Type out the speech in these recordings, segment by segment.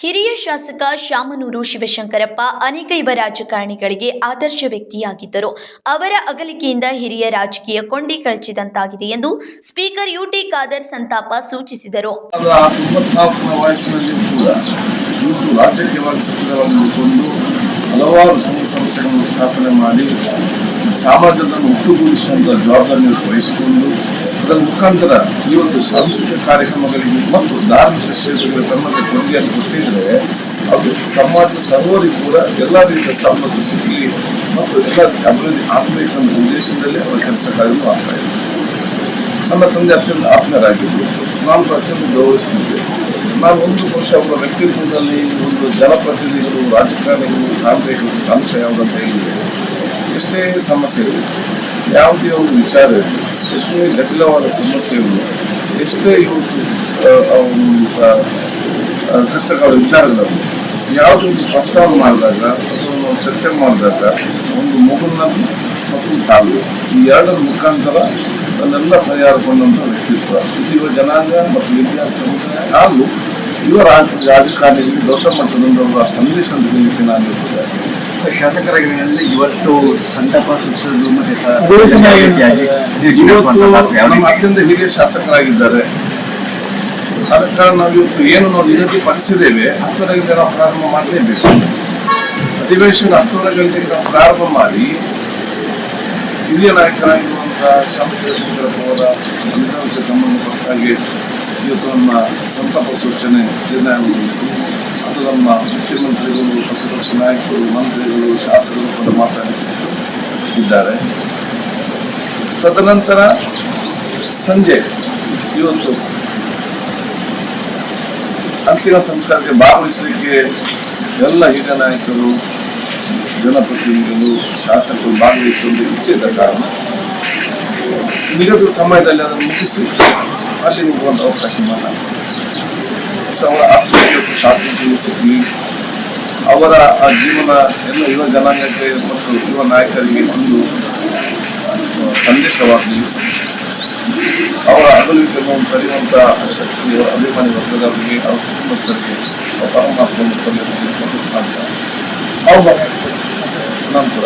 ಹಿರಿಯ ಶಾಸಕ ಶಾಮನೂರು ಶಿವಶಂಕರಪ್ಪ ಅನೇಕ ಯುವ ರಾಜಕಾರಣಿಗಳಿಗೆ ಆದರ್ಶ ವ್ಯಕ್ತಿಯಾಗಿದ್ದರು. ಅವರ ಅಗಲಿಕೆಯಿಂದ ಹಿರಿಯ ರಾಜಕೀಯ ಕೊಂಡಿ ಕಳಚಿದಂತಾಗಿದೆ ಎಂದು ಸ್ಪೀಕರ್ ಯುಟಿ ಖಾದರ್ ಸಂತಾಪ ಸೂಚಿಸಿದರು. ರಾಜಕೀಯವಾಗಿ ಹಲವಾರು ಸಂಘ ಸಂಸ್ಥೆಗಳನ್ನು ಸ್ಥಾಪನೆ ಮಾಡಿ ಸಮಾಜವನ್ನು ಒಟ್ಟುಗೂಡಿಸುವಂತಹ ಜವಾಬ್ದಾರಿಯನ್ನು ವಹಿಸಿಕೊಂಡು ಅದರ ಮುಖಾಂತರ ಇವತ್ತು ಸಾಂಸ್ಕೃತಿಕ ಕಾರ್ಯಕ್ರಮಗಳಿಗೆ ಮತ್ತು ಧಾರ್ಮಿಕ ಕ್ಷೇತ್ರಗಳ ತಮ್ಮದೇ ಕೊಡುಗೆಯನ್ನು ಕೊಟ್ಟಿದ್ರೆ ಅದು ಸಮಾಜ ಸರ್ವರಿಗೂ ಕೂಡ ಎಲ್ಲ ರೀತಿಯ ಸಂಬಂಧ ಸಿಗಲಿ ಮತ್ತು ಎಲ್ಲ ಅಭಿವೃದ್ಧಿ ಅಭಿವೃದ್ಧಿ ಆಗಬೇಕನ್ನೋ ಉದ್ದೇಶದಲ್ಲಿ ಅವರ ಕೆಲಸ ಕಾರ್ಯಗಳು ಆಗ್ತಾ ಇದೆ. ನನ್ನ ತಂದೆ ಅತ್ಯಂತ ಆತ್ಮೀಯರಾಗಿದ್ದರು. ನಾನು ಅತ್ಯಂತ ಗೌರವಿಸ್ತಿದ್ದೆ ನಾನು ಒಂದು ವರ್ಷ ಅವರ ವ್ಯಕ್ತಿತ್ವದಲ್ಲಿ ಒಂದು ಜನಪ್ರತಿನಿಧಿಗಳು, ರಾಜಕಾರಣಿಗಳು ತಾಂತ್ರಿಕರು ಅಂಶ ಯಾವುದಂತ ಹೇಳಿದ್ರೆ ಎಷ್ಟೇ ಸಮಸ್ಯೆಗಳು ಯಾವುದೇ ಒಂದು ವಿಚಾರ ಇರಲಿ ಎಷ್ಟೇ ಜಟಿಲವಾದ ಸಮಸ್ಯೆಗಳು ಎಷ್ಟೇ ಆ, ಕಷ್ಟಕರ ವಿಚಾರಗಳನ್ನು ಯಾವುದೇ ಒಂದು ಪ್ರಸ್ತಾವ ಮಾಡಿದಾಗ ಅಥವಾ ಚರ್ಚೆ ಮಾಡಿದಾಗ ಒಂದು ಮಗುನಲ್ಲಿ ಮತ್ತು ತಾವು ಈ ಎರಡರ ಮುಖಾಂತರ ಅದನ್ನೆಲ್ಲ ಪರಿಹಾರಗೊಂಡಂಥ ವ್ಯಕ್ತಿತ್ವ ಇದು ಯುವ ಜನಾಂಗ ಮತ್ತು ವಿದ್ಯಾರ್ಥಿ ಸಮುದಾಯ ಹಾಗೂ ಯುವ ರಾಜ ರಾಜಕಾರಣಿಗಳಿಗೆ ದೊಡ್ಡ ಮಟ್ಟದಿಂದ ಸಂದೇಶ ಹೇಳಲಿಕ್ಕೆ ನಾನು ಬಯಸ್ತೇನೆ ಶಾಸಕರಾಗಿರೋದ್ರಿಂದ ಇವತ್ತು ಸಂತಾಪ ಸೂಚಿಸೋದು ಮತ್ತೆ? ಅತ್ಯಂತ ಹಿರಿಯ ಶಾಸಕರಾಗಿದ್ದಾರೆ. ಆದ ಕಾರಣ ನಾವು ಇವತ್ತು ಏನು ನಾವು ನಿಗದಿ ಪಡಿಸಿದ್ದೇವೆ ಹತ್ತುವರೆ ಗಂಟೆ ನಾವು ಪ್ರಾರಂಭ ಮಾಡಲೇಬೇಕು. ಅಧಿವೇಶನ ಹತ್ತುವರೆ ಗಂಟೆಗೆ ನಾವು ಪ್ರಾರಂಭ ಮಾಡಿ ಹಿರಿಯ ನಾಯಕರಾಗಿರುವಂತಹ ಶಾಸಕರ ಅವರ ಅಧಿಕಾರಕ್ಕೆ ಸಂಬಂಧಪಟ್ಟ ಹಾಗೆ ಇವತ್ತು ನಮ್ಮ ಸಂತಾಪ ಸೂಚನೆ ನಿರ್ಣಯಗೊಳಿಸಿ ನಮ್ಮ ಮುಖ್ಯಮಂತ್ರಿಗಳು ಪ್ರತಿಪಕ್ಷ ನಾಯಕರು ಮಂತ್ರಿಗಳು ಶಾಸಕರು ಕೂಡ ಮಾತಾಡಿದ್ದಾರೆ ತದನಂತರ ಸಂಜೆ ಇವತ್ತು ಅಂತಿಮ ಸಂಸ್ಕಾರಕ್ಕೆ ಭಾಗವಹಿಸಲಿಕ್ಕೆ ಎಲ್ಲ ಹಿರಿಯ ನಾಯಕರು ಜನಪ್ರತಿನಿಧಿಗಳು ಶಾಸಕರು ಭಾಗವಹಿಸುವುದು ಇಚ್ಛೆ ಇದ್ದ ಕಾರಣ ನಿಗದಿತ ಸಮಯದಲ್ಲಿ ಅದನ್ನು ಮುಗಿಸಿ ಅಲ್ಲಿ ಹೋಗುವಂತ ಅವಕಾಶ ಮಾತಾಡ್ತಾರೆ ಸೊ ಅವರ ಶಾಂತಿ ಸಿಗಲಿ ಅವರ ಆ ಜೀವನ ಎಲ್ಲ ಯುವ ಜನಾಂಗಕ್ಕೆ ಮತ್ತು ಯುವ ನಾಯಕರಿಗೆ ಒಂದು ಸಂದೇಶವಾಗಲಿ. ಅವರ ಅಗಲಿಕೆಯನ್ನು ಸರಿಯುವಂಥ ಶಕ್ತಿ ಅಭಿಮಾನಿ ವರ್ಗದವರಿಗೆ ಅವರ ಕುಟುಂಬಸ್ಥರಿಗೆ ಅವರ ಅವ್ರ ನಂತರ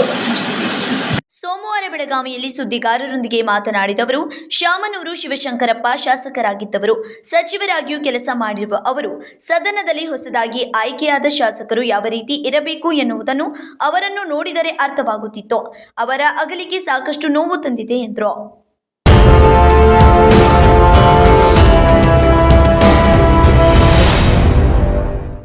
ಬೆಳಗಾವಿಯಲ್ಲಿ ಸುದ್ದಿಗಾರರೊಂದಿಗೆ ಮಾತನಾಡಿದವರು, ಶಾಮನೂರು ಶಿವಶಂಕರಪ್ಪ ಶಾಸಕರಾಗಿದ್ದವರು, ಸಚಿವರಾಗಿಯೂ ಕೆಲಸ ಮಾಡಿರುವ ಅವರು, ಸದನದಲ್ಲಿ ಹೊಸದಾಗಿ ಆಯ್ಕೆಯಾದ ಶಾಸಕರು ಯಾವ ರೀತಿ ಇರಬೇಕು ಎನ್ನುವುದನ್ನು ಅವರನ್ನು ನೋಡಿದರೆ ಅರ್ಥವಾಗುತ್ತಿತ್ತು. ಅವರ ಅಗಲಿಕೆ ಸಾಕಷ್ಟು ನೋವು ತಂದಿದೆ ಎಂದರು.